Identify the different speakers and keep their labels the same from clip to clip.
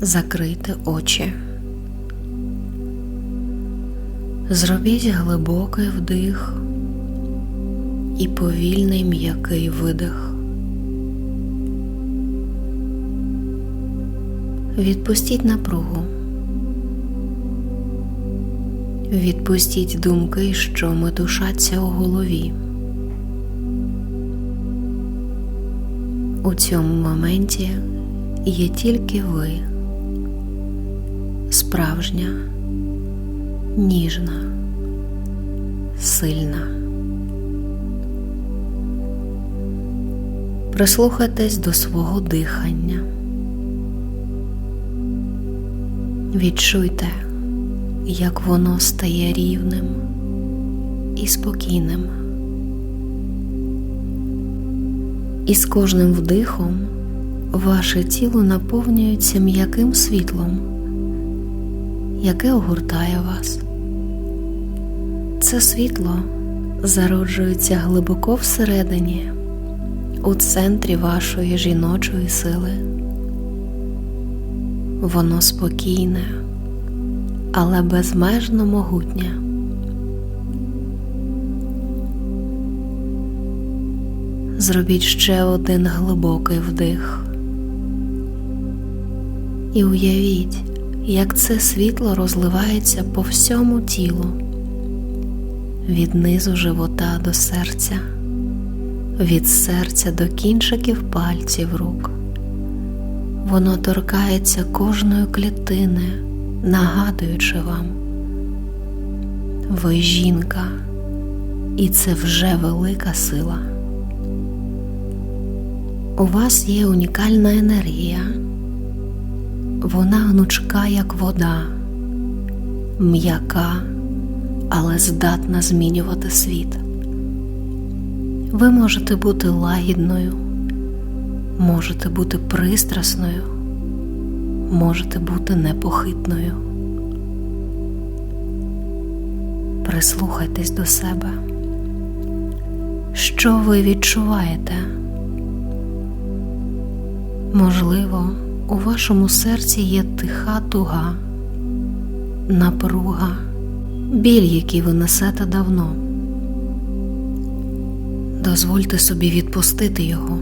Speaker 1: закрийте очі. Зробіть глибокий вдих і повільний м'який видих. Відпустіть напругу. Відпустіть думки, що метушаться у голові. У цьому моменті є тільки ви, справжня, ніжна, сильна. Прислухайтесь до свого дихання. Відчуйте, як воно стає рівним і спокійним. І з кожним вдихом ваше тіло наповнюється м'яким світлом, яке огортає вас. Це світло зароджується глибоко всередині, у центрі вашої жіночої сили. Воно спокійне, але безмежно могутнє. Зробіть ще один глибокий вдих і уявіть, як це світло розливається по всьому тілу, від низу живота до серця, від серця до кінчиків пальців рук. Воно торкається кожної клітини, нагадуючи вам, ви жінка, і це вже велика сила. У вас є унікальна енергія, вона гнучка, як вода, м'яка, але здатна змінювати світ. Ви можете бути лагідною, можете бути пристрасною, можете бути непохитною. Прислухайтесь до себе. Що ви відчуваєте? Можливо, у вашому серці є тиха туга, напруга, біль, який ви несете давно. Дозвольте собі відпустити його.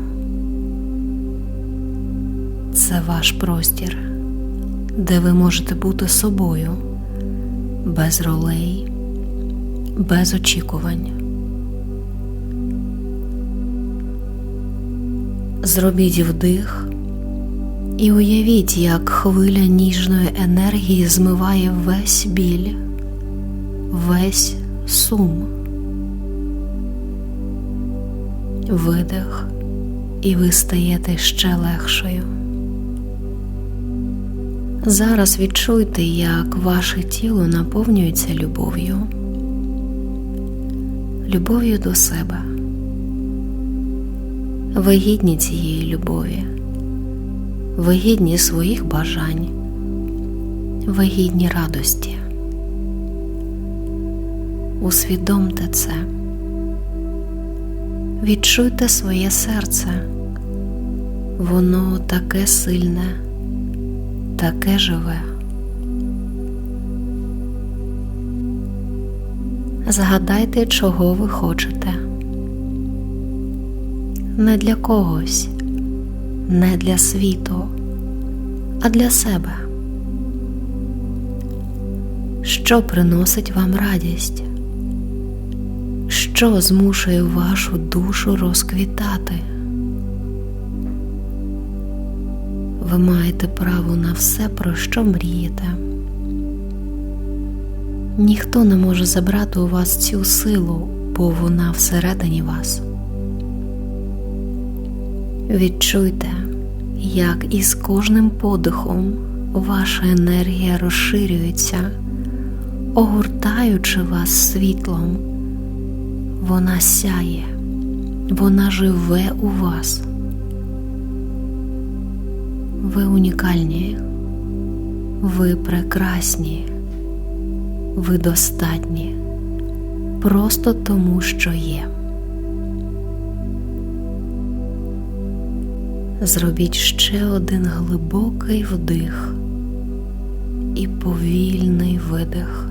Speaker 1: Це ваш простір, де ви можете бути собою, без ролей, без очікувань. Зробіть вдих і уявіть, як хвиля ніжної енергії змиває весь біль, весь сум, видих, і ви стаєте ще легшою. Зараз відчуйте, як ваше тіло наповнюється любов'ю, любов'ю до себе. Ви гідні цієї любові, ви гідні своїх бажань, ви гідні радості. Усвідомте це, відчуйте своє серце, воно таке сильне, таке живе. Згадайте, чого ви хочете не для когось, не для світу, а для себе. Що приносить вам радість? Що змушує вашу душу розквітати? Ви маєте право на все, про що мрієте. Ніхто не може забрати у вас цю силу, бо вона всередині вас. Відчуйте, як із кожним подихом ваша енергія розширюється, огортаючи вас світлом, вона сяє, вона живе у вас. Ви унікальні, ви прекрасні, ви достатні, просто тому, що є. Зробіть ще один глибокий вдих і повільний видих.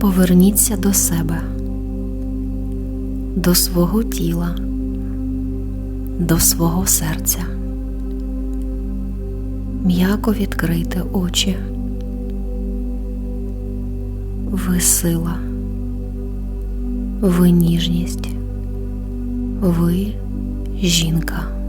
Speaker 1: Поверніться до себе, до свого тіла, до свого серця. М'яко відкрийте очі. Ви сила, ви ніжність, ви жінка.